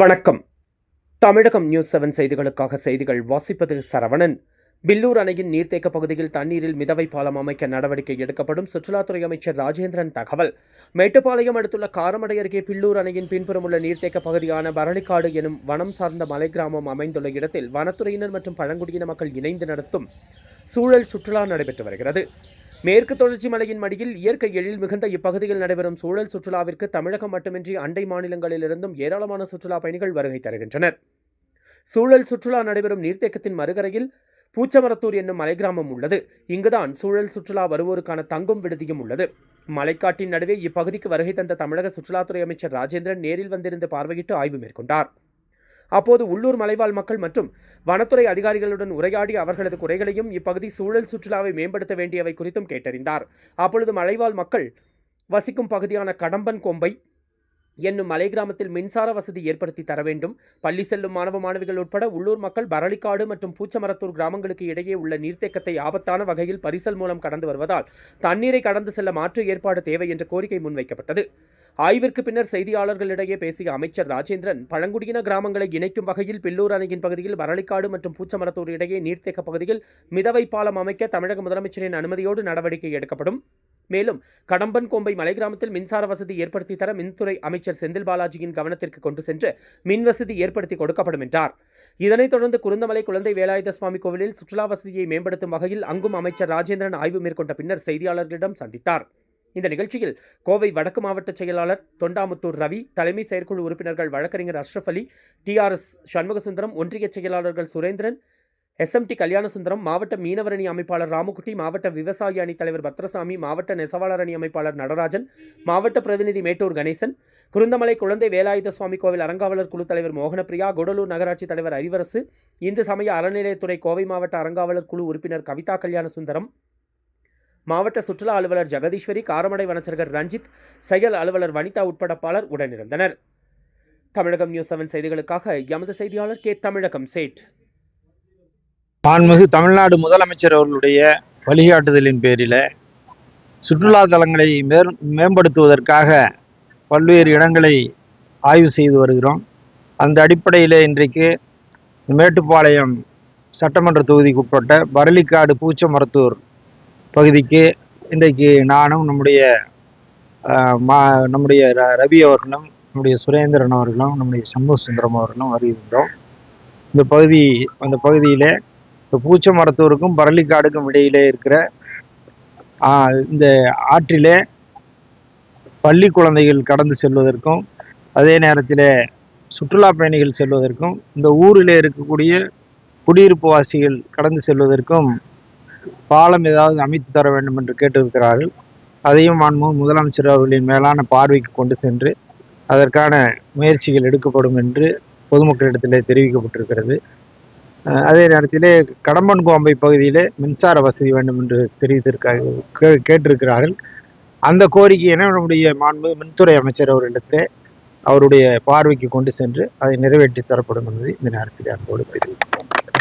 வணக்கம். தமிழகம் news seven செய்திகளுக்காக செய்திகள் வாசிப்பது சரவணன். பில்லூர் அணையின் நீர்த்தேக்க பகுதியில் தண்ணீரில் மிதவை பாலம் அமைக்க நடவடிக்கை எடுக்கப்படும் சுற்றுலாத்துறை அமைச்சர் ராஜேந்திரன் தகவல். மேட்டுப்பாளையம் அடுத்துள்ள காரமடை அருகே பில்லூர் அணையின் பின்புறம் உள்ள நீர்த்தேக்க பகுதியான பரளிக்காடு எனும் வனம் சார்ந்த மலை கிராமம் அமைந்துள்ள இடத்தில் வனத்துறையினர் மற்றும் பழங்குடியின மக்கள் இணைந்து நடத்தும் சூழல் சுற்றுலா நடைபெற்று வருகிறது. மேற்கு தொடர்ச்சி மலையின் மடியில் இயற்கை எழில் மிகுந்த இப்பகுதியில் நடைபெறும் சூழல் சுற்றுலாவிற்கு தமிழகம் மட்டுமின்றி அண்டை மாநிலங்களிலிருந்தும் ஏராளமான சுற்றுலா பயணிகள் வருகை தருகின்றனர். சூழல் சுற்றுலா நடைபெறும் நீர்த்தேக்கத்தின் மறுகரையில் பூச்சமரத்தூர் என்னும் மலை கிராமம் உள்ளது. இங்குதான் சூழல் சுற்றுலா வருவோருக்கான தங்கும் விடுதியும் உள்ளது. மலைக்காட்டின் நடுவே இப்பகுதிக்கு வருகை தந்த தமிழக சுற்றுலாத்துறை அமைச்சர் ராஜேந்திரன் நேரில் வந்திருந்து பார்வையிட்டு ஆய்வு மேற்கொண்டார். அப்போது உள்ளூர் மலைவாழ் மக்கள் மற்றும் வனத்துறை அதிகாரிகளுடன் உரையாடி அவர்களது குறைகளையும் இப்பகுதி சூழல் சுற்றுலாவை மேம்படுத்த வேண்டியவை குறித்தும் கேட்டறிந்தார். அப்பொழுது மலைவாழ் மக்கள் வசிக்கும் பகுதியான கடம்பன் கொம்பை என்னும் மலை கிராமத்தில் மின்சார வசதி ஏற்படுத்தி தர வேண்டும். பள்ளி செல்லும் மாணவ மாணவிகள் உட்பட உள்ளூர் மக்கள் பரளிக்காடு மற்றும் பூச்சமரத்தூர் கிராமங்களுக்கு இடையே உள்ள நீர்த்தேக்கத்தை ஆபத்தான வகையில் பரிசல் மூலம் கடந்து வருவதால் தண்ணீரை கடந்து செல்ல மாற்று ஏற்பாடு தேவை என்ற கோரிக்கை முன்வைக்கப்பட்டது. ஆய்விற்கு பின்னர் செய்தியாளர்களிடையே பேசிய அமைச்சர் ராஜேந்திரன் பழங்குடியின கிராமங்களை இணைக்கும் வகையில் பில்லூர் அணையின் பகுதியில் வரளிக்காடு மற்றும் பூச்சமரத்தூர் இடையே நீர்த்தேக்க பகுதியில் மிதவை பாலம் அமைக்க தமிழக முதலமைச்சரின் அனுமதியோடு நடவடிக்கை எடுக்கப்படும். மேலும் கடம்பன் கோம்பை மலை கிராமத்தில் மின்சார வசதி ஏற்படுத்தி தர மின்துறை அமைச்சர் செந்தில் பாலாஜியின் கவனத்திற்கு கொண்டு சென்று மின் வசதி ஏற்படுத்தி கொடுக்கப்படும் என்றார். இதனைத் தொடர்ந்து குருந்தமலை குழந்தை வேலாயுத சுவாமி கோவிலில் சுற்றுலா வசதியை மேம்படுத்தும் வகையில் அங்கும் அமைச்சர் ராஜேந்திரன் ஆய்வு மேற்கொண்ட பின்னர் செய்தியாளர்களிடம் சந்தித்தார். இந்த நிகழ்ச்சியில் கோவை வடக்கு மாவட்ட செயலாளர் தொண்டாமுத்தூர் ரவி தலைமை செயற்குழு உறுப்பினர்கள் வழக்கறிஞர் அஷ்ரஃப் அலி டிஆர்எஸ் சண்முகசுந்தரம் ஒன்றிய செயலாளர்கள் சுரேந்திரன் எஸ்எம்டி கல்யாணசுந்தரம் மாவட்ட மீனவரணி அமைப்பாளர் ராமகுட்டி மாவட்ட விவசாய அணி தலைவர் பத்ரசாமி மாவட்ட நெசவாளர் அணி அமைப்பாளர் நடராஜன் மாவட்ட பிரதிநிதி மேட்டூர் கணேசன் குருந்தமலை குழந்தை வேலாயுத சுவாமி கோவில் அறங்காவலர் குழு தலைவர் மோகனப்பிரியா குடலூர் நகராட்சி தலைவர் அறிவரசு இந்து சமய அறநிலையத்துறை கோவை மாவட்ட அறங்காவலர் குழு உறுப்பினர் கவிதா கல்யாணசுந்தரம் மாவட்ட சுற்றுலா அலுவலர் ஜெகதீஸ்வரி காரமடை வனச்சர்கள் ரஞ்சித் செயல் அலுவலர் வனிதா உட்பட பலர் உடனிருந்தனர். தமிழகம் நியூஸ் செவன் செய்திகளுக்காக எமது செய்தியாளர் கே. தமிழகம் சேட். மாண்புமிகு தமிழ்நாடு முதலமைச்சர் அவர்களுடைய வழிகாட்டுதலின் பேரில் சுற்றுலா தலங்களை மேம்படுத்துவதற்காக பல்வேறு இடங்களை ஆய்வு செய்து வருகிறோம். அந்த அடிப்படையில் இன்றைக்கு மேட்டுப்பாளையம் சட்டமன்ற தொகுதிக்கு உட்பட்ட பரளிக்காடு பூச்சமரத்தூர் பகுதிக்கு இன்றைக்கு நானும் நம்முடைய மா நம்முடைய ர- ரவி அவர்களும் நம்முடைய சுரேந்திரன் அவர்களும் நம்முடைய சண்முக சுந்தரம் அவர்களும் வருகின்றோம். இந்த பகுதி அந்த பகுதியிலே இப்போ பூச்சமரத்தூருக்கும் பரளிக்காடுக்கும் இடையிலே இருக்கிற இந்த ஆற்றிலே பள்ளி குழந்தைகள் கடந்து செல்வதற்கும் அதே நேரத்தில் சுற்றுலா பயணிகள் செல்வதற்கும் இந்த ஊரில் இருக்கக்கூடிய குடியிருப்பு வாசிகள் கடந்து செல்வதற்கும் பாலம் ஏதாவது அமைத்து தர வேண்டும் என்று கேட்டிருக்கிறார்கள். அதையும் மாண்பு முதலமைச்சர் அவர்களின் மேலான பார்வைக்கு கொண்டு சென்று அதற்கான முயற்சிகள் எடுக்கப்படும் என்று பொதுமக்களிடத்திலே தெரிவிக்கப்பட்டிருக்கிறது. அதே நேரத்திலே கடம்பன் கோம்பை பகுதியிலே மின்சார வசதி வேண்டும் என்று தெரிவித்திருக்க கே- கேட்டிருக்கிறார்கள். அந்த கோரிக்கையினை நம்முடைய மாண்பு மின்துறை அமைச்சர் அவரிடத்திலே அவருடைய பார்வைக்கு கொண்டு சென்று அதை நிறைவேற்றி தரப்படும் என்பதை இந்த நேரத்தில் அன்போடு தெரிவிக்கிறேன்